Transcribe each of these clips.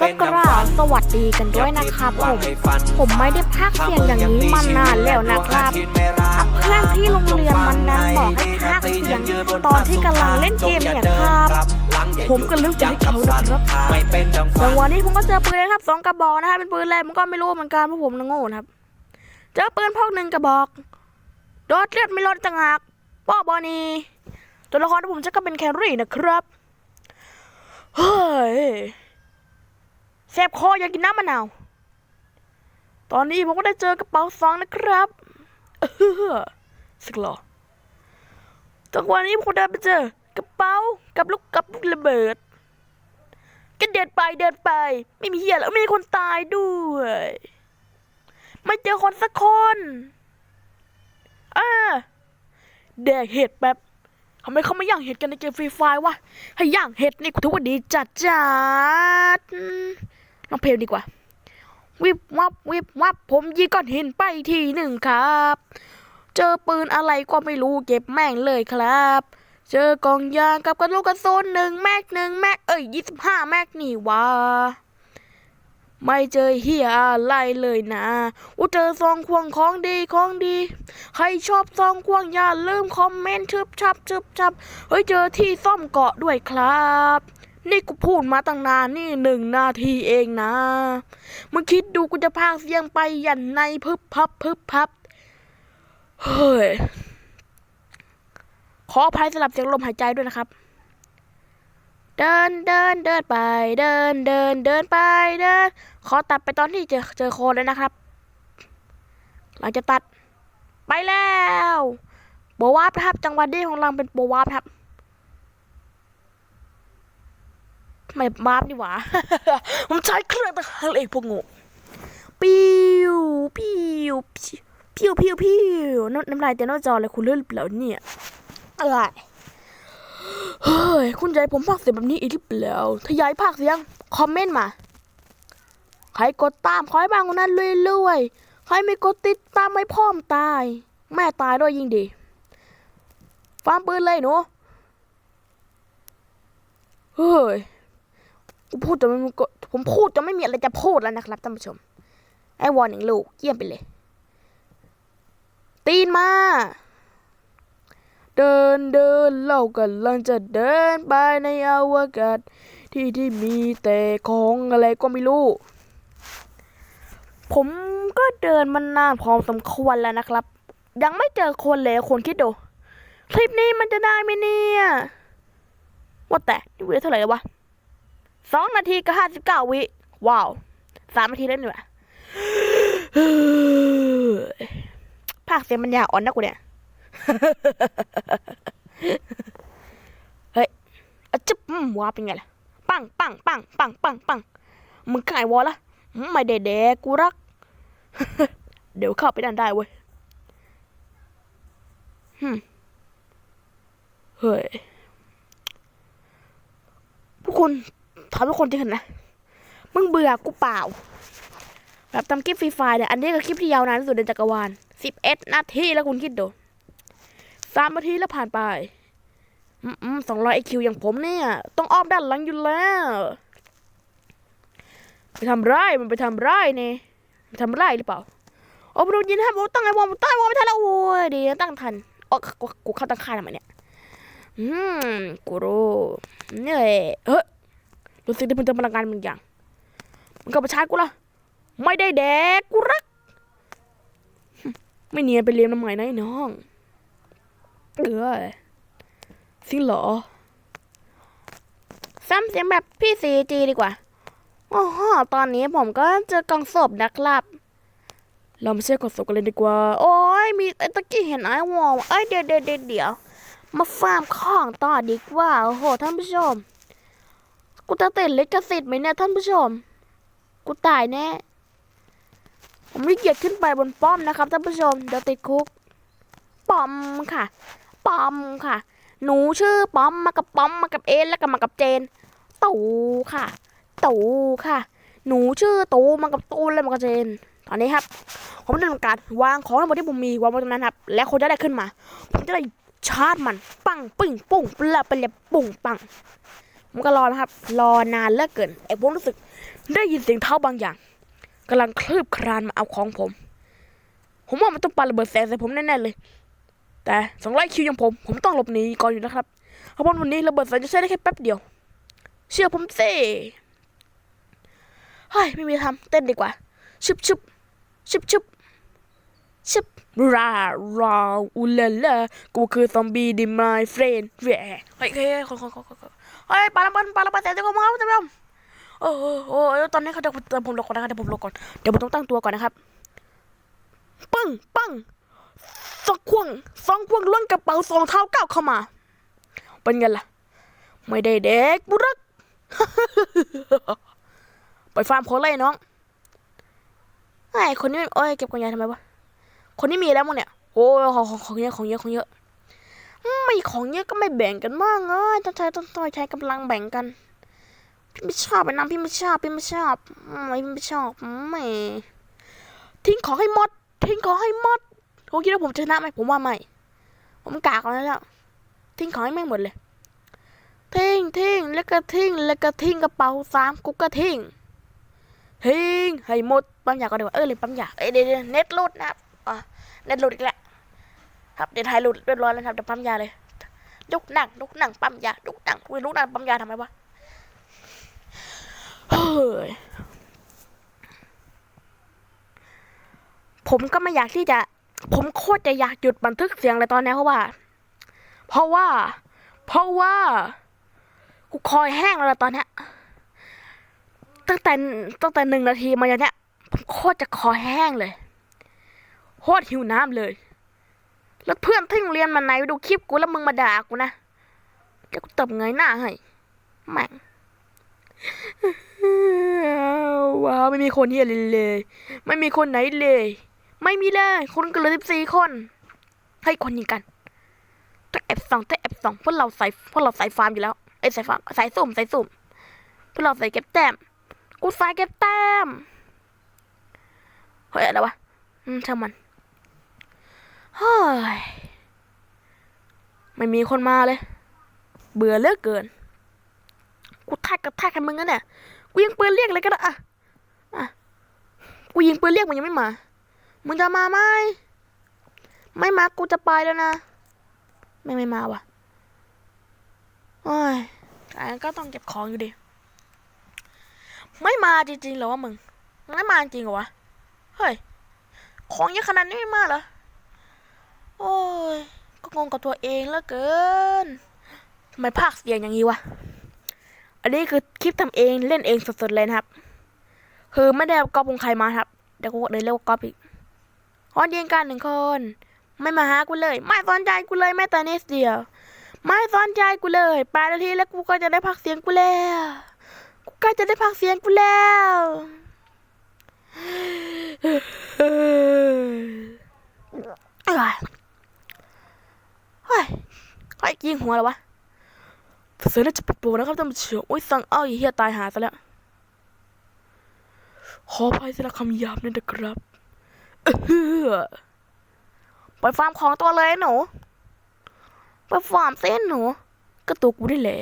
ก็กราบสวัสดีกันด้วยนะครับผมผมไม่ได้พักเสียงอย่างนี้มานานแล้วนะครับเพื่อนที่โรงเรียนมันนั้นบอกให้พักเสียงตอนที่กำลังเล่นเกมเนี่ยครับผมก็นึกจะให้เขานะครับแต่วันนี้ผมก็เจอปืนนะครับสองกระบอกนะครับเป็นปืนอะไรผมก็ไม่รู้เหมือนกันเพราะผมโง่นะครับ เจอปืนพกหนึ่งกระบอกโดดเลือดไม่ลดจังหักป้อบอนีตัวละครที่ผมจะก็เป็นแครี่นะครับ เฮ้ย แสบคออยากกินน้ำมะนาว ตอนนี้ผมก็ได้เจอกระเป๋าสองนะครับเออสึกหรอจังหวะนี้ผมได้ไปเจอกระเป๋ากับลูกกับลูกระเบิดก็เดินไปเดินไป ไม่มีเหี้ยแล้วไม่มีคนตายด้วย ไม่เจอคนสักคนอ่าแดกเห็ดแบบทำไมเขาไม่ย่างเห็ดกันในเกมฟรีไฟวะให้ย่างเห็ดนี่กูถือว่าดีจัดจัด อืมลองเพลดีกว่า วิบวับวิบวับผมยิงก้อนหินไปทีหนึ่งครับ เจอปืนอะไรก็ไม่รู้เก็บแม่งเลยครับ เจอกองยางกับกระลูกกระสุนหนึ่งแม็กหนึ่งแม็กเอ้ยยี่สิบห้าแม็กนี่วะไม่เจอเฮียอะไรเลยนะอูเจอซองควงของดีของดี ใครชอบซองควงอย่าลืมคอมเมนต์ชึบชับชึบชับ เฮ้ยเจอที่ซ่อมเกาะด้วยครับ นี่กูพูดมาตั้งนานนี่หนึ่งนาทีเองนะ มึงคิดดูกูจะพากเสียงไปยันในพึบพับพึบพับ เฮ้ย ขออภัยสำหรับเสียงลมหายใจด้วยนะครับ เดินเดินเดินไป เดินเดินเดินไปเดิน ขอตัดไปตอนที่เจอเจอโคนเลยนะครับหลังจากตัดไปแล้วโบวาร์ปครับ จังหวะนี้ของเราเป็นโบวาร์ปครับ ไม่วาร์ปนี่หว่า ผมใช้เครื่องตะหากเองพวกงูปิ้วปิ้วปิ้วปิ้วปิ้วน้ำน้ำลายเต็มหน้าจอเลยคุณเลื่อนเปล่าเนี่ยอะไรเฮ้ยคุณใจผมพากย์เสียงแบบนี้อีกหรือเปล่าถ้ายากให้พากย์เสียงคอมเมนต์มาใครกดตามขอให้บางคนนั้นรวยๆใครไม่กดติดตามไม่พ่อมตาย แม่ตายด้วยยิ่งดีฟังปืนเลยหนูเฮ้ย ผมพูดจะไม่มีผมพูดจะไม่มีอะไรจะพูดแล้วนะครับท่านผู้ชม ไอ้วอนหนึ่งลูกเยี่ยมไปเลย ตีนมา เดินเดินเรากำลังจะเดินไปในอวกาศที่ที่มีแต่ของอะไรก็ไม่รู้ ผมก็เดินมานานพอสมควรแล้วนะครับ ยังไม่เจอคนเลยคนคิดดูคลิปนี้มันจะได้ไหมเนี่ย ว่าแต่นี่เวลาเท่าไหร่แล้ววะ สองนาทีกับห้าสิบเก้าวิว้าวสามนาทีแล้วนี่หว่าภาคเสียงมันยาอ่อนนะกูเนี่ยเฮ้ยอะจึ๊บอืมว้าเป็นไงล่ะปังปังปังปังปังปังมึงขายวอละไม่เด็ดๆกูรัก เดี๋ยวเข้าไปด้านได้เว้ยฮึเฮ้ยพวกคุณ ถามทุกคนจริงๆนะ มึงเบื่อกูเปล่า แบบทำคลิปฟรีไฟล์เนี่ย อันนี้ก็คลิปที่ยาวนานที่สุดในจักรวาลสิบเอ็ดนาทีแล้วคุณคิดดูสามนาทีแล้วผ่านไป อืมสองร้อยไอคิวอย่างผมเนี่ย ต้องอ้อมด้านหลังอยู่แล้ว ไปทำไรมันไปทำไรเนี่ยไปทำไรหรือเปล่าโอ้โดนยินฮะโอ้ตั้งไอ้วอมตั้งอ้วอมไม่ทันแล้วโอ้ยดีตั้งทันโอ้กูเข้าตั้งค่าทำไมเนี่ยอืมกูรู้เนี่ยเฮ้ย รู้สึกที่มันจะพลังงานบางอย่าง มันก็ประชากูละไม่ได้แดกกูรัก ไม่เนียนไปเรียนทำไมนะไอ้น้องเออสิงเหรอซ้ำเสียงแบบพี่ซีจีดีกว่าอ๋อตอนนี้ผมก็เจอกองศพนะครับ เราไม่ใช่กองศพกันเลยดีกว่า โอ้ยมีไอ้ตะกี้เห็นไอ้วอลเอ้ยเดี๋ยวเดี๋ยวเดี๋ยวเดี๋ยวมาฟาร์มของต่อดีกว่า โอ้โหท่านผู้ชม กูจะติดลิขสิทธิ์ไหมเนี่ยท่านผู้ชม กูตายแน่ ผมไม่เกียจขึ้นไปบนป้อมนะครับท่านผู้ชม เดี๋ยวติดคุก ป้อมค่ะ ป้อมค่ะ หนูชื่อป้อมมากับป้อมมากับเอ็นแล้วก็มากับเจน ตูค่ะ ตูค่ะ หนูชื่อตูมากับตูนแล้วมากับเจน ตอนนี้ครับ ผมจะทำการวางของทั้งหมดที่ผมมีวางไว้ตรงนั้นครับ และคนจะได้ขึ้นมา ผมจะได้ชาร์จมัน ปังปึ้งปุ้งปลาไปเลยปุ้งปัง ผมก็รอนะครับ รอนานเหลือเกินไอ้ผมรู้สึก ได้ยินเสียงเท้าบางอย่างกำลังคลืบคลานมาเอาของผม ผมว่ามันต้องปาระเบิดแสงใส่ผมแน่ๆเลย แต่สองร้อยคิวอย่างผม ผมต้องหลบหนีก่อนอยู่นะครับเพราะว่าวันนี้ระเบิดแสงจะใช้ได้แค่แป๊บเดียว เชื่อผมสิเฮ้ยไม่มีทำเต้นดีกว่าชุบชุบชุบชุบชุบราราอูลาลากูคือซอมบี้ดิมายเฟรนแหวเฮ้ยเฮ้ยเฮ้ยคนคนคนคนคน เฮ้ยปาระเบิดปาระเบิดแสงใส่ผมครับท่านผู้ชมโอ้โหโอ้โหตอนนี้เขาเดี๋ยวผมลบก่อนนะครับเดี๋ยวผมลบก่อนเดี๋ยวผมต้องตั้งตัวก่อนนะครับปึ้งปังสองควงสองควงล้วนกระเป๋าสองเท้าก้าวเข้ามา เป็นไงล่ะ ไม่ได้เด็กบุรักไปฟาร์มโคเล่น้องไอ้คนนี้โอ้ยเก็บกองยาทำไมวะคนนี้มีแล้วมั้งเนี่ยโอ้ยของของเยอะของเยอะของเยอะ ไม่ของเยอะก็ไม่แบ่งกันบ้างเอ้ยต้องใช้ต้องใช้กำลังแบ่งกัน พี่ไม่ชอบไอ้น้ำพี่ไม่ชอบพี่ไม่ชอบไม่พี่ไม่ชอบไม่ทิ้งของให้หมด ทิ้งของให้หมดผมคิดว่าผมชนะไหมผมว่าไม่ ผมกากแล้วแล้วทิ้งของให้แม่งหมดเลย ทิ้งทิ้งแล้วก็ทิ้งแล้วก็ทิ้งกระเป๋าสามกูก็ทิ้ง ทิ้งให้หมดปั๊มยาก็เดี๋ยวาเออเลยปั๊มยาเอ้ยเดี๋ยวเดเน็ตลุดนะอะเน็ตลุดอีกแล้ว ครับเดี๋ยวถ่ายหลุดเรียบร้อยแล้วครับเดี๋ยวปั๊มยาเลยลุกหนังลุกหนังปั๊มยาลุกหนังคุยลุกหนังปั๊มยาทำไมวะเฮ้ยผมก็ไม่อยากที่จะ ผมโคตรจะอยากหยุดบันทึกเสียงเลยตอนนี้เพราะว่า เพราะว่า เพราะว่ากูคอยแห้งแล้วตอนเนี้ยตั้งแต่ตั้งแต่หนึ่งนาทีมาอย่างเนี้ยผมโคตรจะคอแห้งเลยโคตรหิวน้ำเลย แล้วเพื่อนที่โรงเรียนมาไหนดูคลิปกูแล้วมึงมาด่ากูนะเดี๋ยวกูตบเงยหน้าให้แม่งว้าวไม่มีคนเฮียเลยเลย ไม่มีคนไหนเลย ไม่มีเลยคนกันเลือสิบสี่คน ให้คนยิงกันถ้าแอบสองถ้าแอบสองพวกเราใส่พวกเราใส่ฟาร์มอยู่แล้วไอ้ใส่ฟาร์มใส่สุ่มใส่สุ่มพวกเราใส่เก็บแต้มกูใส่เก็บแต้มเฮ้ยอะไรวะอืมช่างมัน ฮ้ยไม่มีคนมาเลย เบื่อเลือกเกิน กูแทกกับแทกให้มึงนะเนี่ยกูยิงปืนเรียกเลยก็ได้อะอะกูยิงปืนเรียกมันยังไม่มา มึงจะมาไหมไม่มากูจะไปแล้วนะ ไม่ไม่มาว่ะโอ้ยแต่ก็ต้องเก็บของอยู่ดีไม่มาจริงๆเหรอวะมึง ไม่มาจริงเหรอวะ เฮ้ย ของเยอะขนาดนี้ไม่มาเหรอ โอ้ย ก็งงกับตัวเองแล้วเกินทำไมภาคเสียงอย่างนี้วะ อันนี้คือคลิปทำเองเล่นเองสดๆเลยนะครับ คือไม่ได้ก๊อปของใครมาครับ เดี๋ยวกูเลยเรียกว่าก๊อปอีกฮอนเดียงกันหนึ่งคน ไม่มาหากูเลย ไม่สนใจกูเลยแม้แต่นิดเดียว ไม่สนใจกูเลยแปดนาทีแล้วกูก็จะได้พักเสียงกูแล้ว กูก็จะได้พักเสียงกูแล้ว เอ้ยเฮ้ยเฮ้ยยิงหัวแล้ววะเสือน่าจะปวดปวนะครับท่านผู้ชมโอ้ยสั่งเอ้าไอ้เฮียตายหาซะแล้ว ขออภัยสำหรับคำหยาบนั่นนะครับเออไปฟาร์มของตัวเลยหนู ไปฟาร์มเส้นหนู ก็ตัวกูได้แหละ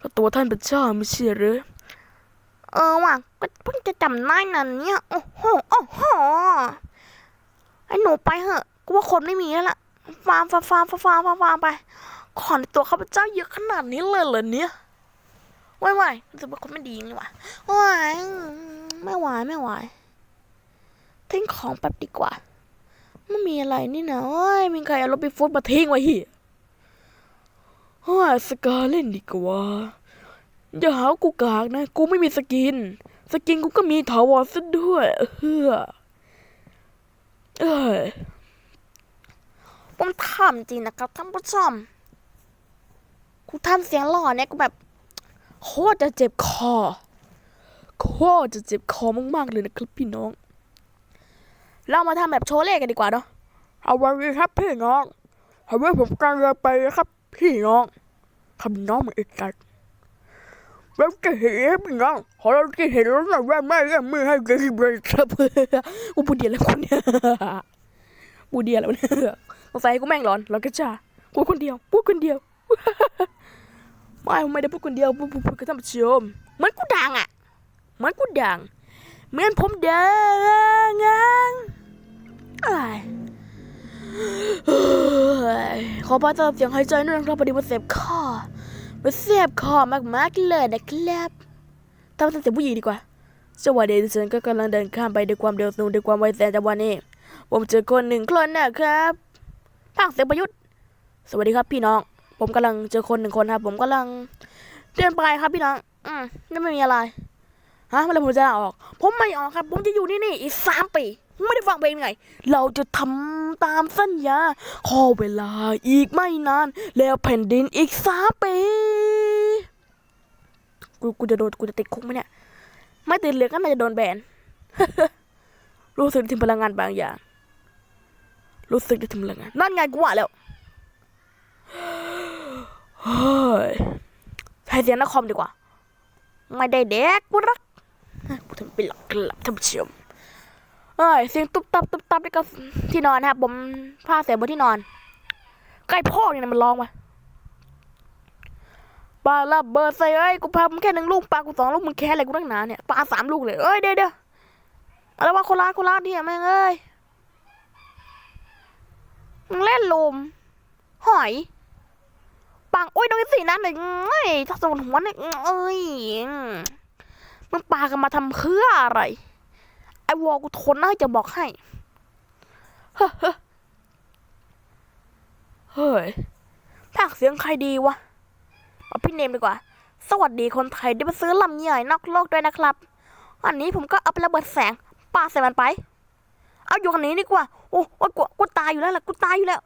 ก็ตัวท่านเป็นเจ้าไม่เชื่อหรือ เออว่ะก็เพิ่งจะจำได้นั่นเนี่ย โอ้โห โอ้โห ไอ้หนูไปเหอะ กูว่าคนไม่มีแล้วล่ะ ฟาร์มฟาร์มฟาร์มฟาร์มฟาร์มฟาร์มไป ขอในตัวข้าพเจ้าเยอะขนาดนี้เลยเหรอเนี่ยไม่ไหวรู้สึกว่าคนไม่ดีนี่หว่าไม่ไหวไม่ไหวไม่ไหวทิ้งของแป๊บดีกว่า ไม่มีอะไรนี่นะเอ้ยมีใครเอารถไปฟุตมาทิ้งไว้เหียเฮ้ยสกาเล่นดีกว่าอย่าหาว่ากูกากนะ กูไม่มีสกิน สกินกูก็มีถาวรซะด้วยเฮ้อเอ้ย ผมทำจริงนะครับท่านผู้ชมกูทำเสียงหล่อเนี่ยกูแบบโคตรจะเจ็บคอโคตรจะเจ็บคอมากๆเลยนะครับพี่น้อง เรามาทำแบบโชว์เลขกันดีกว่าเนาะเอาวันนี้ครับพี่น้องเอาไว้ผมกำลังจะไปครับพี่น้องทำน้องมันอีกกันเราจะเห็นพี่น้องขอเราจะเห็นแล้วหน่อยว่าแม่ยังมือให้กันเลยครับกูพูดเดียแล้วคนเนี่ยพูดเดียแล้วเนี่ย สงสัยกูแม่งร้อนแล้วก็จ้าพูดคนเดียวพูดคนเดียวไม่ไม่ได้พูดคนเดียวพูดพูดพูดกับท่านผู้ชมเหมือนกูดังอะเหมือนกูดังเหมือนผมดังอะอ้ายเฮ้ยขอพระเจ้าเสียงหายใจด้วยนะครับพอดีมันเสียบคอมันเสียบคอมากๆเลยนะครับทำเป็นเสียงผู้หญิงดีกว่าสวัสดีทุกท่านก็กำลังเดินข้ามไปด้วยความเร็วสูงด้วยความไวแสนแต่วันนี้ ผมเจอคนหนึ่งคนนะครับ ภาคเสียงประยุทธ์ สวัสดีครับพี่น้อง ผมกำลังเจอคนหนึ่งคนครับ ผมกำลังเดินไปครับพี่น้อง อืมนี่ไม่มีอะไร ฮะเมื่อไรผมจะลาออก ผมไม่ออกครับ ผมจะอยู่นี่นี่อีกสามปี ไม่ได้ฟังเพลงไง เราจะทำตามสัญญา ขอเวลาอีกไม่นาน แล้วแผ่นดินอีกสามปี กูกูจะโดนกูจะติดคุกไหมเนี่ย ไม่ติดเลืองก็น่าจะโดนแบน รู้สึกถึงพลังงานบางอย่าง รู้สึกได้ถึงพลังงานนั่นไงกูว่าแล้วเฮ้ยใช้เสียงนักคอมดีกว่า ไม่ได้เด็กกูรักกูทำเป็นหลักหลับท่านผู้ชมเอ้ยเสียงตุ๊บตับตุ๊บตับนี่ก็ที่นอนนะครับ ผมผ้าเสียบนที่นอน ใกล้พ่อเนี่ยมันร้องมาปลาลับเบอร์ใส่เอ้ยกูพามึงแค่หนึ่งลูกปลากูสองลูกมึงแค่อะไรกูตั้งนานเนี่ยปลาสามลูกเลยเอ้ยเดี๋ยวเดี๋ยวอะไรวะโคราชโคราชเนี่ยแม่งเอ้ย มึงเล่นลมหอยปังอุ้ยโดนสีนั้นเลยเอ้ยถ้าสมหัวเนี่ยเอ้ยมันปากันมาทำเพื่ออะไรไอ้วอกูทนนะจะบอกให้เฮ้ยภาคเสียงใครดีวะเอาพี่เนมดีกว่า สวัสดีคนไทยที่มาซื้อลำใหญ่นอกโลกด้วยนะครับ อันนี้ผมก็เอาไประเบิดแสงปาใส่มันไป เอาอยู่กันนี้ดีกว่า โอ้กูกูตายอยู่แล้วล่ะกูตายอยู่แล้ว